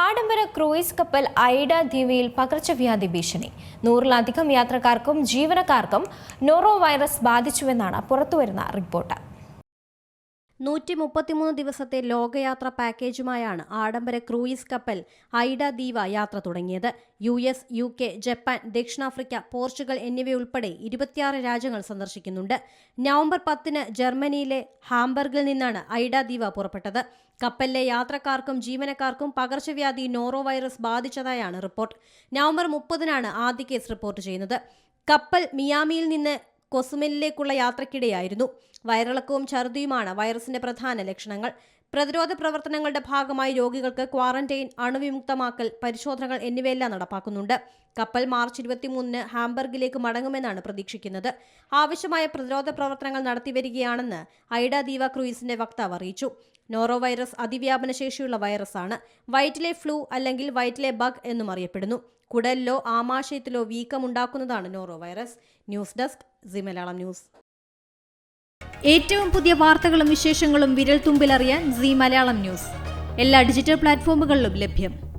ആഡംബര ക്രൂയിസ് കപ്പൽ ഐഡ ദ്വീപിൽ പകർച്ചവ്യാധി ഭീഷണി. നൂറിലധികം യാത്രക്കാർക്കും ജീവനക്കാർക്കും നോറോ വൈറസ് ബാധിച്ചുവെന്നാണ് പുറത്തുവരുന്ന റിപ്പോർട്ട്. നൂറ്റി മുപ്പത്തിമൂന്ന് ദിവസത്തെ ലോകയാത്ര പാക്കേജുമായാണ് ആഡംബര ക്രൂയിസ് കപ്പൽ ഐഡ ദീവ യാത്ര തുടങ്ങിയത്. U S U K Japan ദക്ഷിണാഫ്രിക്ക പോർച്ചുഗൽ എന്നിവയുൾപ്പെടെ ഇരുപത്തിയാറ് രാജ്യങ്ങൾ സന്ദർശിക്കുന്നുണ്ട്. നവംബർ പത്തിന് ജർമ്മനിയിലെ ഹാംബർഗിൽ നിന്നാണ് ഐഡ ദീവ പുറപ്പെട്ടത്. കപ്പലിലെ യാത്രക്കാർക്കും ജീവനക്കാർക്കും പകർച്ചവ്യാധി നോറോ വൈറസ് ബാധിച്ചതായാണ് റിപ്പോർട്ട്. നവംബർ മുപ്പതിനാണ് ആദ്യ കേസ് റിപ്പോർട്ട് ചെയ്യുന്നത്. കപ്പൽ മിയാമിയിൽ നിന്ന് കൊസുമെലിലേക്കുള്ള യാത്രക്കിടെയായിരുന്നു. വയറിളക്കവും ഛർദിയുമാണ് വൈറസിന്റെ പ്രധാന ലക്ഷണങ്ങൾ. പ്രതിരോധ പ്രവർത്തനങ്ങളുടെ ഭാഗമായി രോഗികൾക്ക് ക്വാറന്റൈൻ അണുവിമുക്തമാക്കൽ പരിശോധനകൾ എന്നിവയെല്ലാം നടപ്പാക്കുന്നുണ്ട്. കപ്പൽ മാർച്ച് ഇരുപത്തിമൂന്നിന് ഹാംബർഗിലേക്ക് മടങ്ങുമെന്നാണ് പ്രതീക്ഷിക്കുന്നത്. ആവശ്യമായ പ്രതിരോധ പ്രവർത്തനങ്ങൾ നടത്തിവരികയാണെന്ന് ഐഡ ദീവ ക്രൂയിസിന്റെ വക്താവ് അറിയിച്ചു. നോറോ വൈറസ് അതിവ്യാപന ശേഷിയുള്ള വൈറസാണ്. വയറ്റിലെ ഫ്ലൂ അല്ലെങ്കിൽ വയറ്റിലെ ബഗ് എന്നും അറിയപ്പെടുന്നു. കുടലിലോ ആമാശയത്തിലോ വീക്കമുണ്ടാക്കുന്നതാണ് noro virus news desk C Malayalam news. ഏറ്റവും പുതിയ വാർത്തകളും വിശേഷങ്ങളും വിരൽ തുമ്പിലറിയാൻ സി മലയാളം ന്യൂസ്. എല്ലാ ഡിജിറ്റൽ പ്ലാറ്റ്ഫോമുകളിലും ലഭ്യം.